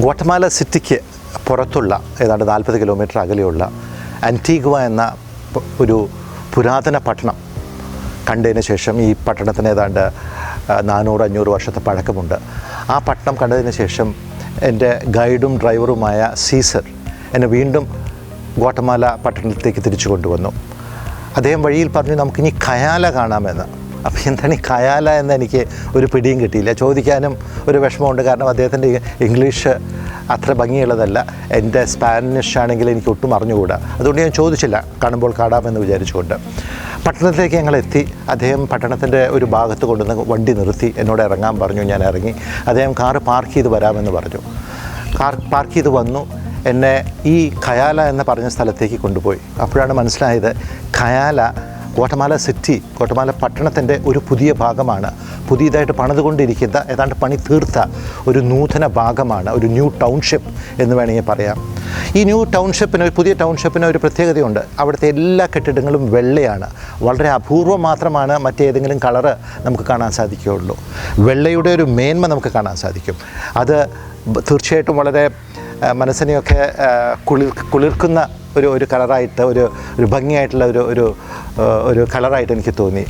ഗോട്ടമാല സിറ്റിക്ക് പുറത്തുള്ള ഏതാണ്ട് നാൽപ്പത് കിലോമീറ്റർ അകലെയുള്ള ആന്റീഗുവ എന്ന ഒരു പുരാതന പട്ടണം കണ്ടതിന് ശേഷം ഈ പട്ടണത്തിന് ഏതാണ്ട് നാനൂറ് അഞ്ഞൂറ് വർഷത്തെ പഴക്കമുണ്ട്. ആ പട്ടണം കണ്ടതിന് ശേഷം എന്റെ ഗൈഡും ഡ്രൈവറുമായ സീസർ എന്നെ വീണ്ടും ഗോട്ടമാല പട്ടണത്തിലേക്ക് തിരിച്ചു കൊണ്ടുവന്നു. അദ്ദേഹം വഴിയിൽ പറഞ്ഞു നമുക്കിനി ഖയാല കാണാമെന്ന്. അപ്പോൾ എന്താണ് ഈ ഖയാല എന്ന് എനിക്ക് ഒരു പിടിയും കിട്ടിയില്ല. ചോദിക്കാനും ഒരു വിഷമമുണ്ട്. കാരണം അദ്ദേഹത്തിന്റെ ഇംഗ്ലീഷ് അത്ര ഭംഗിയുള്ളതല്ല. എന്റെ സ്പാനിഷ് ആണെങ്കിൽ എനിക്ക് ഒട്ടും അറിഞ്ഞുകൂടാ. അതുകൊണ്ട് ഞാൻ ചോദിച്ചില്ല. കാണുമ്പോൾ കാണാമെന്ന് വിചാരിച്ചുകൊണ്ട്. പട്ടണത്തിലേക്ക് ഞങ്ങൾ എത്തി. അദ്ദേഹം പട്ടണത്തിന്റെ ഒരു ഭാഗത്ത് കൊണ്ടുവന്ന് വണ്ടി നിർത്തി. എന്നോട് ഇറങ്ങാൻ പറഞ്ഞു. ഞാൻ ഇറങ്ങി. അദ്ദേഹം കാറ് പാർക്ക് ചെയ്ത് വരാമെന്ന് പറഞ്ഞു. കാർ പാർക്ക് ചെയ്ത് വന്നു. എന്നെ ഈ ഖയാല എന്ന് പറഞ്ഞ സ്ഥലത്തേക്ക് കൊണ്ടുപോയി. അപ്പോഴാണ് മനസ്സിലായത് ഖയാല കോട്ടമാല സിറ്റി കോട്ടമാല പട്ടണത്തിന്റെ ഒരു പുതിയ ഭാഗമാണ്. പുതിയതായിട്ട് പണിതുകൊണ്ടിരിക്കുന്ന ഏതാണ്ട് പണി തീർത്ത ഒരു നൂതന ഭാഗമാണ് ഒരു ന്യൂ ടൗൺഷിപ്പ് എന്ന് വേണമെങ്കിൽ പറയാം. ഈ ന്യൂ ടൗൺഷിപ്പിന് ഒരു പുതിയ ടൗൺഷിപ്പിന് ഒരു പ്രത്യേകതയുണ്ട്. അവിടുത്തെ എല്ലാ കെട്ടിടങ്ങളും വെള്ളയാണ്. വളരെ അപൂർവം മാത്രമാണ് മറ്റേതെങ്കിലും കളറ് നമുക്ക് കാണാൻ സാധിക്കുകയുള്ളൂ. വെള്ളയുടെ ഒരു മേന്മ നമുക്ക് കാണാൻ സാധിക്കും. അത് തീർച്ചയായിട്ടും വളരെ മനസ്സിനെയൊക്കെ കുളിർ കുളിർക്കുന്ന ഒരു ഒരു കളറായിട്ട് ഒരു ഒരു ഭംഗിയായിട്ടുള്ള ഒരു ഒരു ഒരു കളറായിട്ട് എനിക്ക് തോന്നി.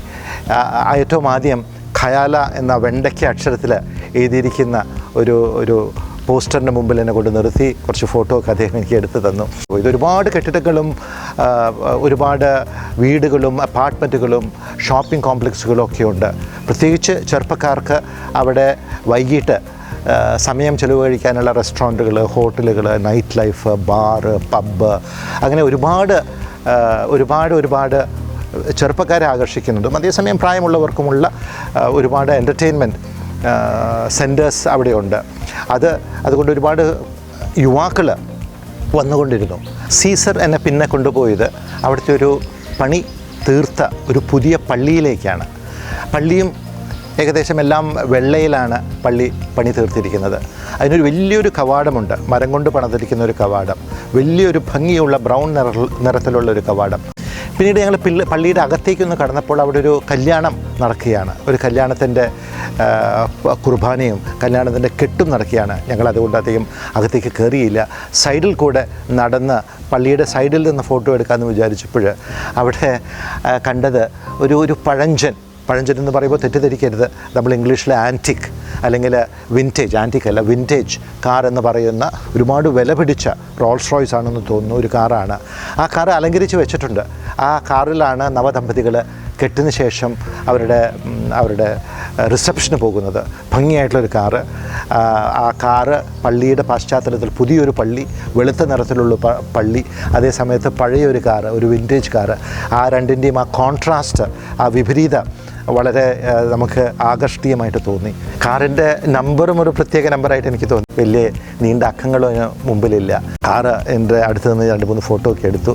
ഏറ്റവും ആദ്യം ഖയാല എന്ന വെണ്ടയ്ക്ക അക്ഷരത്തിൽ എഴുതിയിരിക്കുന്ന ഒരു ഒരു പോസ്റ്ററിന്റെ മുമ്പിൽ എന്നെ കൊണ്ട് നിർത്തി. കുറച്ച് ഫോട്ടോ ഒക്കെ അദ്ദേഹം എനിക്ക് എടുത്തു തന്നു. ഇതൊരുപാട് കെട്ടിടങ്ങളും ഒരുപാട് വീടുകളും അപ്പാർട്ട്മെന്റുകളും ഷോപ്പിംഗ് കോംപ്ലക്സുകളും ഒക്കെ ഉണ്ട്. പ്രത്യേകിച്ച് ചെറുപ്പക്കാർക്ക് അവിടെ വൈകിട്ട് സമയം ചെലവഴിക്കാനുള്ള റെസ്റ്റോറന്റുകൾ ഹോട്ടലുകൾ നൈറ്റ് ലൈഫ് ബാറ് പബ്ബ് അങ്ങനെ ഒരുപാട് ഒരുപാട് ഒരുപാട് ചെറുപ്പക്കാരെ ആകർഷിക്കുന്നതും അതേസമയം പ്രായമുള്ളവർക്കുമുള്ള ഒരുപാട് എന്റർടൈൻമെന്റ് സെന്റേഴ്സ് അവിടെയുണ്ട്. അത് അതുകൊണ്ട് ഒരുപാട് യുവാക്കൾ വന്നുകൊണ്ടിരുന്നു. സീസർ എന്നെ പിന്നെ കൊണ്ടുപോയത് അവിടുത്തെ ഒരു പണി തീർത്ത ഒരു പുതിയ പള്ളിയിലേക്കാണ്. പള്ളിയും ഏകദേശം എല്ലാം വെള്ളയിലാണ് പള്ളി പണി തീർത്തിരിക്കുന്നത്. അതിനൊരു വലിയൊരു കവാടമുണ്ട്. മരം കൊണ്ട് പണിതിരിക്കുന്ന ഒരു കവാടം. വലിയൊരു ഭംഗിയുള്ള ബ്രൗൺ നിറ നിറത്തിലുള്ള ഒരു കവാടം. പിന്നീട് ഞങ്ങൾ പിള്ള പള്ളിയുടെ അകത്തേക്കൊന്ന് കടന്നപ്പോൾ അവിടെ ഒരു കല്യാണം നടക്കുകയാണ്. ഒരു കല്യാണത്തിന്റെ കുർബാനയും കല്യാണത്തിന്റെ കെട്ടും നടക്കുകയാണ്. ഞങ്ങൾ അതുകൊണ്ട് അധികം അകത്തേക്ക് കയറിയില്ല സൈഡിൽ കൂടെ നടന്ന് പള്ളിയുടെ സൈഡിൽ നിന്ന് ഫോട്ടോ എടുക്കാമെന്ന് വിചാരിച്ചപ്പോൾ അവിടെ കണ്ടത് ഒരു ഒരു പഴഞ്ചൻ പഴഞ്ചൻ എന്ന് പറയുമ്പോൾ തെറ്റിദ്ധരിക്കരുത്. നമ്മൾ ഇംഗ്ലീഷിലെ ആന്റിക് അല്ലെങ്കിൽ വിന്റേജ് ആന്റിക് അല്ല വിന്റേജ് കാർ എന്ന് പറയുന്ന ഒരുപാട് വില പിടിച്ച റോൾസ് റോയ്സ് ആണെന്ന് തോന്നുന്നു ഒരു കാറാണ് ആ കാർ അലങ്കരിച്ച് വെച്ചിട്ടുണ്ട്. ആ കാറിലാണ് നവദമ്പതികൾ കെട്ടിന് ശേഷം അവരുടെ അവരുടെ റിസപ്ഷന് പോകുന്നത്. ഭംഗിയായിട്ടുള്ളൊരു കാറ് ആ കാറ് പള്ളിയുടെ പശ്ചാത്തലത്തിൽ പുതിയൊരു പള്ളി വെളുത്ത നിറത്തിലുള്ള പള്ളി അതേസമയത്ത് പഴയൊരു കാറ് ഒരു വിന്റേജ് കാറ് ആ രണ്ടിന്റെയും ആ കോൺട്രാസ്റ്റ് ആ വിപരീത വളരെ നമുക്ക് ആകർഷണീയമായിട്ട് തോന്നി. കാറിന്റെ നമ്പറും ഒരു പ്രത്യേക നമ്പറായിട്ട് എനിക്ക് തോന്നി. വലിയ നീണ്ട അക്കങ്ങളും അതിന് മുമ്പിലില്ല. കാറ് എന്റെ അടുത്ത് നിന്ന് രണ്ട് മൂന്ന് ഫോട്ടോ ഒക്കെ എടുത്തു.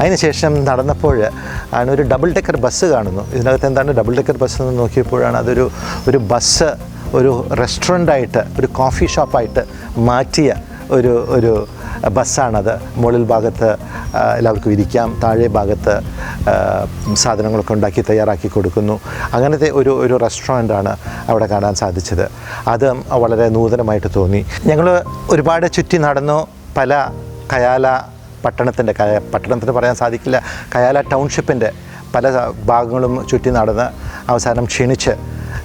അതിനുശേഷം നടന്നപ്പോൾ ആണ് ഒരു ഡബിൾ ഡെക്കർ ബസ് കാണുന്നു. ഇതിനകത്ത് എന്താണ് ഡബിൾ ഡെക്കർ ബസ് എന്ന് നോക്കിയപ്പോഴാണ് അതൊരു ഒരു ബസ് ഒരു റെസ്റ്റോറന്റായിട്ട് ഒരു കോഫി ഷോപ്പായിട്ട് മാറ്റിയ ഒരു ഒരു ബസ്സാണത്. മുകളിൽ ഭാഗത്ത് എല്ലാവർക്കും ഇരിക്കാം. താഴെ ഭാഗത്ത് സാധനങ്ങളൊക്കെ ഉണ്ടാക്കി തയ്യാറാക്കി കൊടുക്കുന്നു. അങ്ങനത്തെ ഒരു ഒരു റെസ്റ്റോറന്റാണ് അവിടെ കാണാൻ സാധിച്ചത്. അത് വളരെ നൂതനമായിട്ട് തോന്നി. ഞങ്ങൾ ഒരുപാട് ചുറ്റി നടന്നു. പല കയാല പട്ടണത്തിന്റെ കയ പട്ടണത്തിന് പറയാൻ സാധിക്കില്ല. കയാല ടൗൺഷിപ്പിന്റെ പല ഭാഗങ്ങളും ചുറ്റി നടന്ന് അവസാനം ക്ഷീണിച്ച്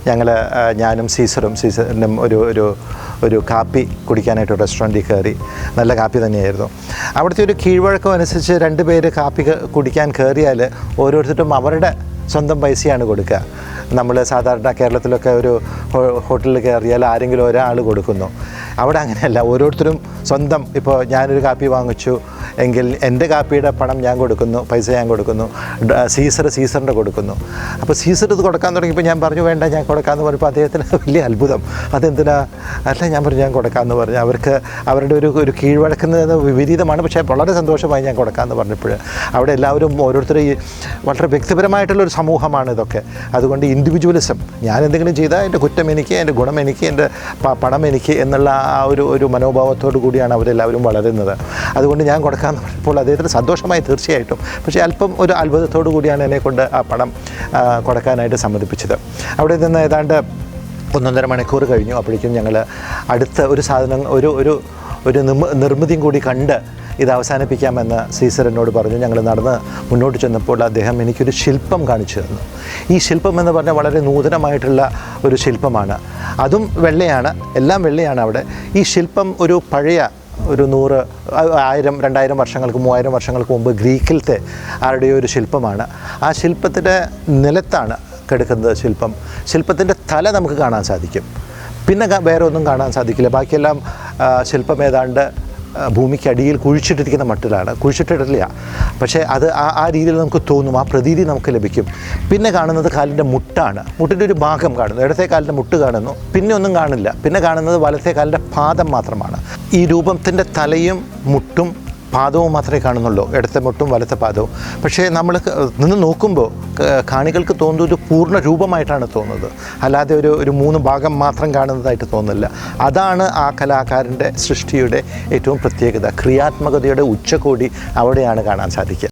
ഞങ്ങൾ ഞാനും സീസറും സീസറിനും ഒരു ഒരു ഒരു കാപ്പി കുടിക്കാനായിട്ട് റെസ്റ്റോറന്റിൽ കയറി. നല്ല കാപ്പി തന്നെയായിരുന്നു. അവിടുത്തെ ഒരു കീഴ്വഴക്കം അനുസരിച്ച് രണ്ട് പേര് കാപ്പി കുടിക്കാൻ കയറിയാൽ ഓരോരുത്തരും അവരുടെ സ്വന്തം പൈസയാണ് കൊടുക്കുക. നമ്മൾ സാധാരണ കേരളത്തിലൊക്കെ ഒരു ഹോട്ടലിൽ കയറിയാൽ ആരെങ്കിലും ഒരാൾ കൊടുക്കുന്നു. അവിടെ അങ്ങനെയല്ല. ഓരോരുത്തരും സ്വന്തം ഇപ്പോൾ ഞാനൊരു കാപ്പി വാങ്ങിച്ചു എങ്കിൽ എന്റെ കാപ്പിയുടെ പണം ഞാൻ കൊടുക്കുന്നു പൈസ ഞാൻ കൊടുക്കുന്നു സീസർ സീസറിന്റെ കൊടുക്കുന്നു. അപ്പോൾ സീസർ ഇത് കൊടുക്കാൻ തുടങ്ങിയപ്പോൾ ഞാൻ പറഞ്ഞു വേണ്ട ഞാൻ കൊടുക്കാമെന്ന് പറഞ്ഞപ്പോൾ അദ്ദേഹത്തിന് വലിയ അത്ഭുതം. അതെന്തിനാ? അല്ല ഞാൻ പറഞ്ഞു ഞാൻ കൊടുക്കാമെന്ന് പറഞ്ഞു. അവർക്ക് അവരുടെ ഒരു ഒരു കീഴ്വഴക്കുന്നത് വിപരീതമാണ് പക്ഷേ വളരെ സന്തോഷമായി ഞാൻ കൊടുക്കാമെന്ന് പറഞ്ഞപ്പോൾ അവിടെ എല്ലാവരും ഓരോരുത്തരും ഈ വളരെ വ്യക്തിപരമായിട്ടുള്ളൊരു സമൂഹമാണ് ഇതൊക്കെ. അതുകൊണ്ട് ഇൻഡിവിജ്വലിസം ഞാൻ എന്തെങ്കിലും ചെയ്താൽ എന്റെ കുറ്റം എനിക്ക് എന്റെ ഗുണം എനിക്ക് എന്റെ പണം എനിക്ക് എന്നുള്ള ആ ഒരു ഒരു മനോഭാവത്തോടു കൂടിയാണ് അവരെല്ലാവരും വളരുന്നത്. അതുകൊണ്ട് ഞാൻ കൊടുക്കാമെന്ന് പറഞ്ഞപ്പോൾ അദ്ദേഹത്തിന് സന്തോഷമായി തീർച്ചയായിട്ടും. പക്ഷേ അല്പം ഒരു അത്ഭുതത്തോടു കൂടിയാണ് എന്നെ കൊണ്ട് ആ പണം കൊടുക്കാനായിട്ട് സമ്മതിപ്പിച്ചത്. അവിടെ നിന്ന് ഏതാണ്ട് ഒന്നൊന്നര മണിക്കൂർ കഴിഞ്ഞു. അപ്പോഴേക്കും ഞങ്ങൾ അടുത്ത ഒരു സാധനം ഒരു ഒരു ഒരു നിർമ്മിതിയും കൂടി കണ്ട് ഇത് അവസാനിപ്പിക്കാമെന്ന് സീസർ എന്നോട് പറഞ്ഞു. ഞങ്ങൾ നടന്ന് മുന്നോട്ട് ചെന്നപ്പോൾ അദ്ദേഹം എനിക്കൊരു ശില്പം കാണിച്ചു തന്നു. ഈ ശില്പം എന്ന് പറഞ്ഞാൽ വളരെ നൂതനമായിട്ടുള്ള ഒരു ശില്പമാണ്. അതും വെള്ളയാണ് എല്ലാം വെള്ളയാണ് അവിടെ. ഈ ശില്പം ഒരു പഴയ ഒരു നൂറ് ആയിരം രണ്ടായിരം വർഷങ്ങൾക്ക് മൂവായിരം വർഷങ്ങൾക്ക് മുമ്പ് ഗ്രീക്കിലത്തെ ആരുടെയോ ഒരു ശില്പമാണ്. ആ ശില്പത്തിന്റെ നിലത്താണ് കിടക്കുന്നത് ശില്പം. ശില്പത്തിന്റെ തല നമുക്ക് കാണാൻ സാധിക്കും. പിന്നെ വേറെ ഒന്നും കാണാൻ സാധിക്കില്ല. ബാക്കിയെല്ലാം ശില്പം ഏതാണ്ട് ആ, ഭൂമിക്ക് കുഴിച്ചിട്ടിരിക്കുന്ന മട്ടിലാണ്. കുഴിച്ചിട്ടിട്ടില്ല. പക്ഷേ അത് ആ ആ രീതിയിൽ നമുക്ക് തോന്നും ആ പ്രതീതി നമുക്ക് ലഭിക്കും. പിന്നെ കാണുന്നത് കാലിന്റെ മുട്ടാണ്. മുട്ടിന്റെ ഒരു ഭാഗം കാണുന്നു. ഇടത്തെ കാലിന്റെ മുട്ട് കാണുന്നു. പിന്നെ ഒന്നും കാണില്ല. പിന്നെ കാണുന്നത് വലത്തെ കാലിന്റെ പാദം മാത്രമാണ്. ഈ രൂപത്തിന്റെ തലയും മുട്ടും പാദവും മാത്രമേ കാണുന്നുള്ളൂ. ഇടത്തെ മുട്ടും വലത്തെ പാദവും. പക്ഷേ നമ്മൾ നിന്ന് നോക്കുമ്പോൾ കാണികൾക്ക് തോന്നുന്നത് ഒരു പൂർണ രൂപമായിട്ടാണ് തോന്നുന്നത്. അല്ലാതെ ഒരു ഒരു മൂന്ന് ഭാഗം മാത്രം കാണുന്നതായിട്ട് തോന്നുന്നില്ല. അതാണ് ആ കലാകാരന്റെ സൃഷ്ടിയുടെ ഏറ്റവും പ്രത്യേകത. ക്രിയാത്മകതയുടെ ഉച്ചകോടി അവിടെയാണ് കാണാൻ സാധിക്കുക.